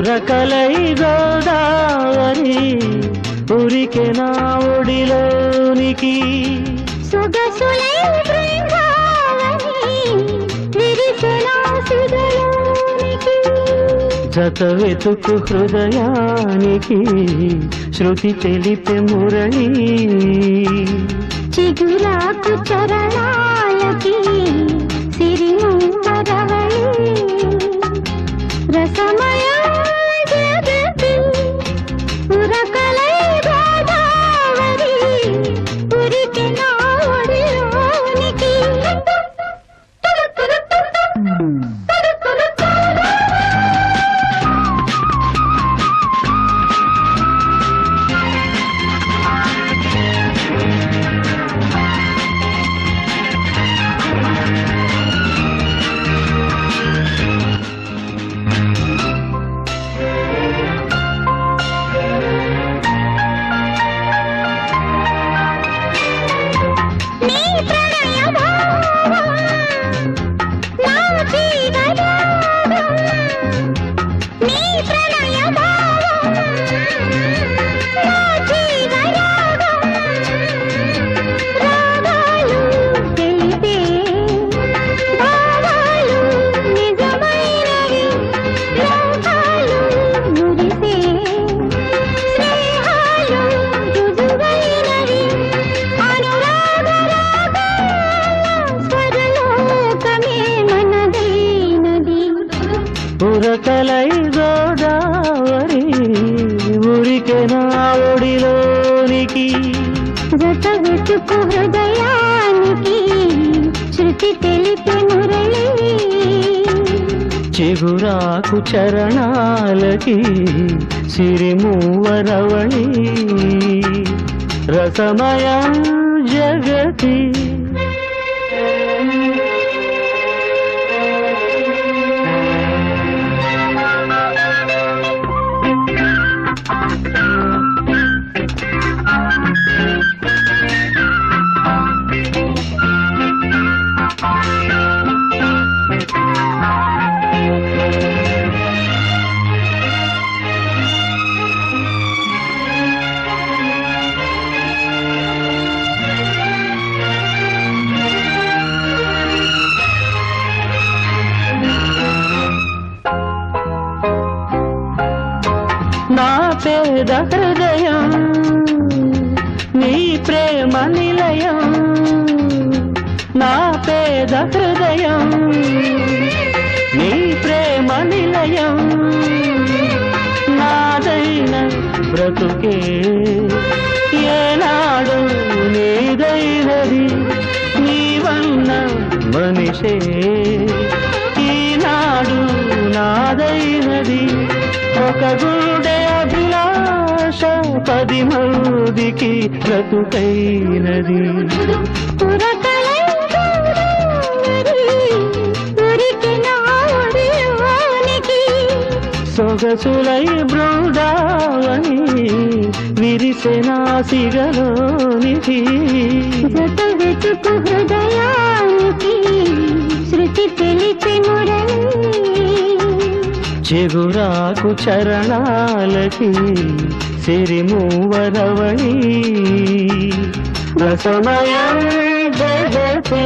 ఉరకలై గోదావరి ఉరికి నా ఒడిలోనికి. సొగసులై జత వెతుకు హృదయానికి శృతి తెలిపే మురళి. ఉరకలై గోదావరి ఉరికి నా ఒడిలోనికి. జత వెతుకు హృదయానికి శృతి తెలిపే మురళి చిగురాకు చరణాలకి సిరిమూవరవళి రసమయ జగతి నా పేద హృదయం నీ ప్రేమ నిలయం నా పేద హృదయం నీ ప్రేమ నిలయం నాదైన బ్రతుకే. ఏనాడు నీదైనది నీవన్న మనిషే. ఈనాడు నాదైనది ఒక గుడే పది మందికి బ్రతుకైనది. ఒడిలోనికి సొగసులై బృందావని విరిసెనా సిగలోనికి జత వెతుకు హృదయానికి శృతి తెలిపే చిగురాకు చరణాలకి సిరిమూవరవళి రసమయ జగతి.